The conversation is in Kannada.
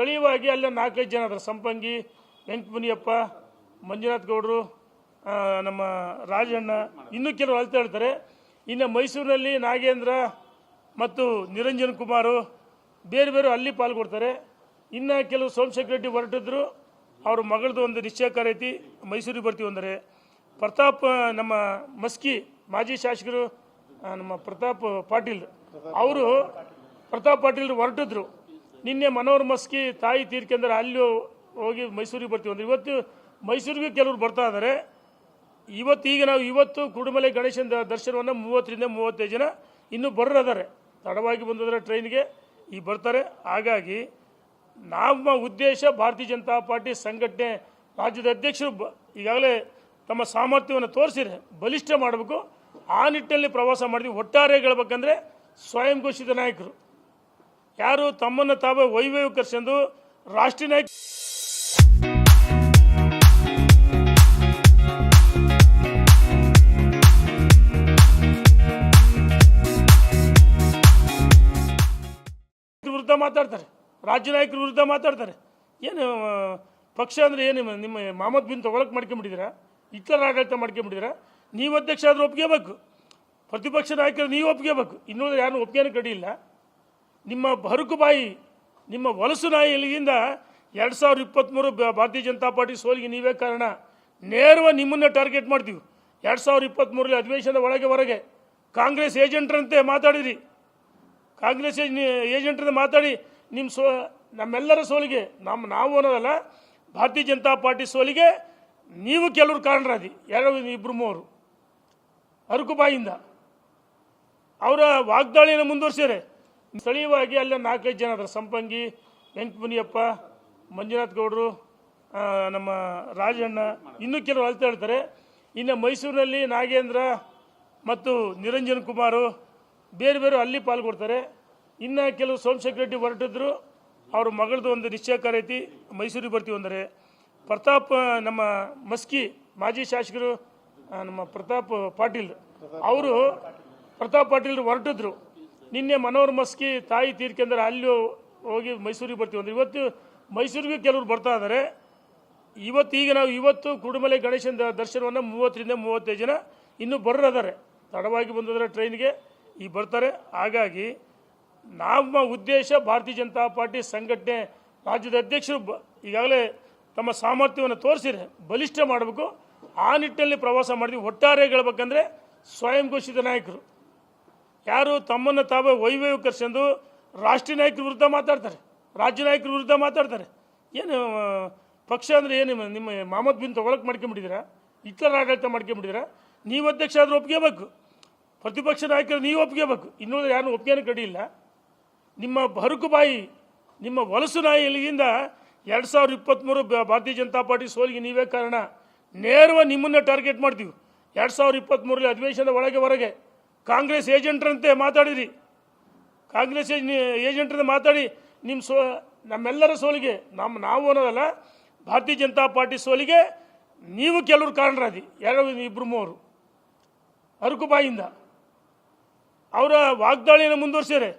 ಸ್ಥಳೀಯವಾಗಿ ಅಲ್ಲೇ ನಾಲ್ಕೈದು ಜನ ಅದರ. ಸಂಪಂಗಿ, ವೆಂಕಟಮುನಿಯಪ್ಪ, ಮಂಜುನಾಥ್ ಗೌಡರು ನಮ್ಮ ರಾಜಣ್ಣ, ಇನ್ನೂ ಕೆಲವರು ಅಳ್ತಾ ಹೇಳ್ತಾರೆ ಇನ್ನು ಮೈಸೂರಿನಲ್ಲಿ ನಾಗೇಂದ್ರ ಮತ್ತು ನಿರಂಜನ್ ಕುಮಾರು ಬೇರೆ ಬೇರೆ ಅಲ್ಲಿ ಪಾಲ್ಗೊಡ್ತಾರೆ ಇನ್ನು ಕೆಲವು ಸೋಮಶೇಖರ್ ರೆಡ್ಡಿ ಹೊರಟಿದ್ರು. ಅವ್ರ ಮಗಳದ್ದು ಒಂದು ನಿಶ್ಚಯಕಾರ ಐತಿ. ಮೈಸೂರಿಗೆ ಬರ್ತೀವಿ ಅಂದರೆ. ಪ್ರತಾಪ್ ನಮ್ಮ ಮಸ್ಕಿ ಮಾಜಿ ಶಾಸಕರು ನಮ್ಮ ಪ್ರತಾಪ್ ಪಾಟೀಲ್. ಅವರು ಪ್ರತಾಪ್ ಪಾಟೀಲ್ ಹೊರಟಿದ್ರು. ನಿನ್ನೆ ಮನೋಹರ್ ಮಸ್ಕಿ ತಾಯಿ ತೀರ್ಕೆಂದ್ರೆ ಅಲ್ಲಿ ಹೋಗಿ ಮೈಸೂರಿಗೆ ಬರ್ತೀವಿ ಅಂದರೆ ಇವತ್ತು ಮೈಸೂರಿಗೆ ಕೆಲವರು ಬರ್ತಾ ಇದ್ದಾರೆ ಇವತ್ತು ಈಗ ನಾವು ಇವತ್ತು ಕುಡುಮಲೆ ಗಣೇಶನ ದರ್ಶನವನ್ನು ಮೂವತ್ತರಿಂದ ಮೂವತ್ತೈದು ಜನ ಇನ್ನೂ ಬರ್ರದಾರೆ ತಡವಾಗಿ ಬಂದಿದ್ದಾರೆ ಟ್ರೈನ್ಗೆ ಈಗ ಬರ್ತಾರೆ. ಹಾಗಾಗಿ ನಮ್ಮ ಉದ್ದೇಶ ಭಾರತೀಯ ಜನತಾ ಪಾರ್ಟಿ ಸಂಘಟನೆ ರಾಜ್ಯದ ಅಧ್ಯಕ್ಷರು ಈಗಾಗಲೇ ತಮ್ಮ ಸಾಮರ್ಥ್ಯವನ್ನು ತೋರಿಸಿದ್ರೆ ಬಲಿಷ್ಠ ಮಾಡಬೇಕು. ಆ ನಿಟ್ಟಿನಲ್ಲಿ ಪ್ರವಾಸ ಮಾಡಿದ್ವಿ. ಒಟ್ಟಾರೆ ಹೇಳ್ಬೇಕಂದ್ರೆ ಸ್ವಯಂ ಘೋಷಿತ ನಾಯಕರು. ಯಾರು ತಮ್ಮನ್ನು ತಾವೇ ವೈಭವೀಕರಿಸಂದು ರಾಷ್ಟ್ರೀಯ ನಾಯಕ ವಿರುದ್ಧ ಮಾತಾಡ್ತಾರೆ. ರಾಜ್ಯ ನಾಯಕರ ವಿರುದ್ಧ ಮಾತಾಡ್ತಾರೆ. ಏನು, ಪಕ್ಷ ಅಂದರೆ ಏನು, ನಿಮ್ಮ- ಮಹಮ್ಮದ್ ಮಾಮದ್ ಬಿನ್ ತೊಗೊಳಕ್ಕೆ ಮಾಡ್ಕೊಂಬಿಟ್ಟಿದ್ದೀರಾ ಹಿಟ್ಲರ್ ಆಡಳಿತ ಮಾಡ್ಕೊಂಬಿಟ್ಟಿದ್ದೀರಾ ನೀವು ಅಧ್ಯಕ್ಷ ಆದರೂ ಒಪ್ಕೋಬೇಕು ಪ್ರತಿಪಕ್ಷ ನಾಯಕರು ನೀವು ಒಪ್ಕೋಬೇಕು ಇನ್ನೂ ಯಾರು ಒಪ್ಪಿಗೆನೂ ಕಡಿಯಿಲ್ಲ ನಿಮ್ಮ ಹರುಕು ಬಾಯಿ, ನಿಮ್ಮ ವಲಸು ನಾಯಿಗಳಿಂದ ಎರಡು ಸಾವಿರದ ಇಪ್ಪತ್ತ್ಮೂರು ಭಾರತೀಯ ಜನತಾ ಪಾರ್ಟಿ ಸೋಲಿಗೆ ನೀವೇ ಕಾರಣ. ನೇರವಾಗಿ ನಿಮ್ಮನ್ನೇ ಟಾರ್ಗೆಟ್ ಮಾಡ್ತೀವಿ. ಎರಡು ಸಾವಿರದ ಇಪ್ಪತ್ತ್ಮೂರಲ್ಲಿ ಅಧಿವೇಶನದ ಒಳಗೆ ಹೊರಗೆ ಕಾಂಗ್ರೆಸ್ ಏಜೆಂಟ್ರಂತೆ ಮಾತಾಡಿರಿ. ಕಾಂಗ್ರೆಸ್ ಏಜೆಂಟ್ರಂತೆ ಮಾತಾಡಿ ನಿಮ್ಮ ಸೋ ನಮ್ಮೆಲ್ಲರ ಸೋಲಿಗೆ ನಮ್ಮ ನಾವು ಅನ್ನೋದಲ್ಲ, ಭಾರತೀಯ ಜನತಾ ಪಾರ್ಟಿ ಸೋಲಿಗೆ ನೀವು ಕೆಲವರು ಕಾರಣರಾದಿ ಯಾರೋ ಇಬ್ಬರು ಮೂವರು ಅರಕುಬಾಯಿಂದ ಅವರ ವಾಗ್ದಾಳಿಯನ್ನು ಮುಂದುವರಿಸ್ಯಾರೆ ಸ್ಥಳೀಯವಾಗಿ ಅಲ್ಲಿ ನಾಲ್ಕೈದು ಜನ ಅದ್ರ. ಸಂಪಂಗಿ, ವೆಂಕಟಮುನಿಯಪ್ಪ, ಮಂಜುನಾಥ್ ಗೌಡರು ನಮ್ಮ ರಾಜಣ್ಣ, ಇನ್ನೂ ಕೆಲವರು ಅಳ್ತಾ ಹೇಳ್ತಾರೆ ಇನ್ನು ಮೈಸೂರಿನಲ್ಲಿ ನಾಗೇಂದ್ರ ಮತ್ತು ನಿರಂಜನ್ ಕುಮಾರು ಬೇರೆ ಬೇರೆ ಅಲ್ಲಿ ಪಾಲ್ಗೊಡ್ತಾರೆ ಇನ್ನು ಕೆಲವು ಸೋಮಶೇಖರ್ ರೆಡ್ಡಿ ಹೊರಟಿದ್ರು. ಅವ್ರ ಮಗಳದ್ದು ಒಂದು ನಿಶ್ಚಯ ಐತಿ. ಮೈಸೂರಿಗೆ ಬರ್ತೀವಿ ಅಂದರೆ. ಪ್ರತಾಪ್, ನಮ್ಮ ಮಸ್ಕಿ ಮಾಜಿ ಶಾಸಕರು ನಮ್ಮ ಪ್ರತಾಪ್ ಪಾಟೀಲ್. ಅವರು ಪ್ರತಾಪ್ ಪಾಟೀಲ್ ಹೊರಟಿದ್ರು. ನಿನ್ನೆ ಮನೋಹರ್ ಮಸ್ಕಿ ತಾಯಿ ತೀರ್ಕೆಂದ್ರೆ ಅಲ್ಲಿ ಹೋಗಿ ಮೈಸೂರಿಗೆ ಬರ್ತೀವಿ ಅಂದರೆ ಇವತ್ತು ಮೈಸೂರಿಗೆ ಕೆಲವರು ಬರ್ತಾ ಇದ್ದಾರೆ ಇವತ್ತು ಈಗ ನಾವು ಇವತ್ತು ಕುಡುಮಲೆ ಗಣೇಶನ ದರ್ಶನವನ್ನು ಮೂವತ್ತರಿಂದ ಮೂವತ್ತೈದು ಜನ ಇನ್ನೂ ಬರ್ರದಾರೆ ತಡವಾಗಿ ಬಂದಿದ್ದಾರೆ ಟ್ರೈನ್ಗೆ ಈಗ ಬರ್ತಾರೆ. ಹಾಗಾಗಿ ನಮ್ಮ ಉದ್ದೇಶ ಭಾರತೀಯ ಜನತಾ ಪಾರ್ಟಿ ಸಂಘಟನೆ ರಾಜ್ಯದ ಅಧ್ಯಕ್ಷರು ಈಗಾಗಲೇ ತಮ್ಮ ಸಾಮರ್ಥ್ಯವನ್ನು ತೋರಿಸಿದ್ರೆ ಬಲಿಷ್ಠ ಮಾಡಬೇಕು. ಆ ನಿಟ್ಟಿನಲ್ಲಿ ಪ್ರವಾಸ ಮಾಡಿದ್ವಿ. ಒಟ್ಟಾರೆ ಹೇಳ್ಬೇಕಂದ್ರೆ ಸ್ವಯಂ ಘೋಷಿತ ನಾಯಕರು. ಯಾರು ತಮ್ಮನ್ನು ತಾವೇ ವೈಭವೀಕರಿಸಂದು ರಾಷ್ಟ್ರೀಯ ನಾಯಕರ ವಿರುದ್ಧ ಮಾತಾಡ್ತಾರೆ, ರಾಜ್ಯ ನಾಯಕರ ವಿರುದ್ಧ ಮಾತಾಡ್ತಾರೆ. ಏನು, ಪಕ್ಷ ಅಂದರೆ ಏನು, ನಿಮ್ಮ- ನಿಮ್ಮ ಮಾಮದ್ ಬಿನ್ ತೊಗೊಳಕ್ಕೆ ಮಾಡ್ಕೊಂಬಿಟ್ಟಿದ್ದೀರಾ ಹಿಟ್ಲರ್ ಆಡಳಿತ ಮಾಡ್ಕೊಂಬಿಟ್ಟಿದ್ದೀರಾ ನೀವು ಅಧ್ಯಕ್ಷ ಆದರೂ ಒಪ್ಕೋಬೇಕು ಪ್ರತಿಪಕ್ಷ ನಾಯಕರು ನೀವು ಒಪ್ಕೋಬೇಕು ಇನ್ನೂ ಯಾರು ಒಪ್ಪಿಗೆನೂ ಕಡಿಯಿಲ್ಲ. ನಿಮ್ಮ ಹರುಕು ಬಾಯಿ, ನಿಮ್ಮ ವಲಸು ನಾಯಿಯಿಂದ ಎರಡು ಸಾವಿರದ ಇಪ್ಪತ್ತ್ಮೂರು ಭಾರತೀಯ ಜನತಾ ಪಾರ್ಟಿ ಸೋಲಿಗೆ ನೀವೇ ಕಾರಣ. ನೇರವಾಗಿ ನಿಮ್ಮನ್ನೇ ಟಾರ್ಗೆಟ್ ಮಾಡ್ತೀವಿ. ಎರಡು ಸಾವಿರದ ಇಪ್ಪತ್ತ್ಮೂರಲ್ಲಿ ಅಧಿವೇಶನದ ಒಳಗೆ ಹೊರಗೆ. ಕಾಂಗ್ರೆಸ್ ಏಜೆಂಟ್ರಂತೆ ಮಾತಾಡಿರಿ. ಕಾಂಗ್ರೆಸ್ ಏಜೆಂಟ್ರಿಂದ ಮಾತಾಡಿ ನಿಮ್ಮ ಸೋ ನಮ್ಮೆಲ್ಲರ ಸೋಲಿಗೆ ನಮ್ಮ ನಾವು ಅನ್ನೋದಲ್ಲ, ಭಾರತೀಯ ಜನತಾ ಪಾರ್ಟಿ ಸೋಲಿಗೆ ನೀವು ಕೆಲವರು ಕಾರಣರಾದಿ ಯಾರೋ ಇಬ್ಬರು ಮೂವರು. ಅರಕುಬಾಯಿಂದ ಅವರ ವಾಗ್ದಾಳಿಯನ್ನು ಮುಂದುವರಿಸ್ಯಾರೆ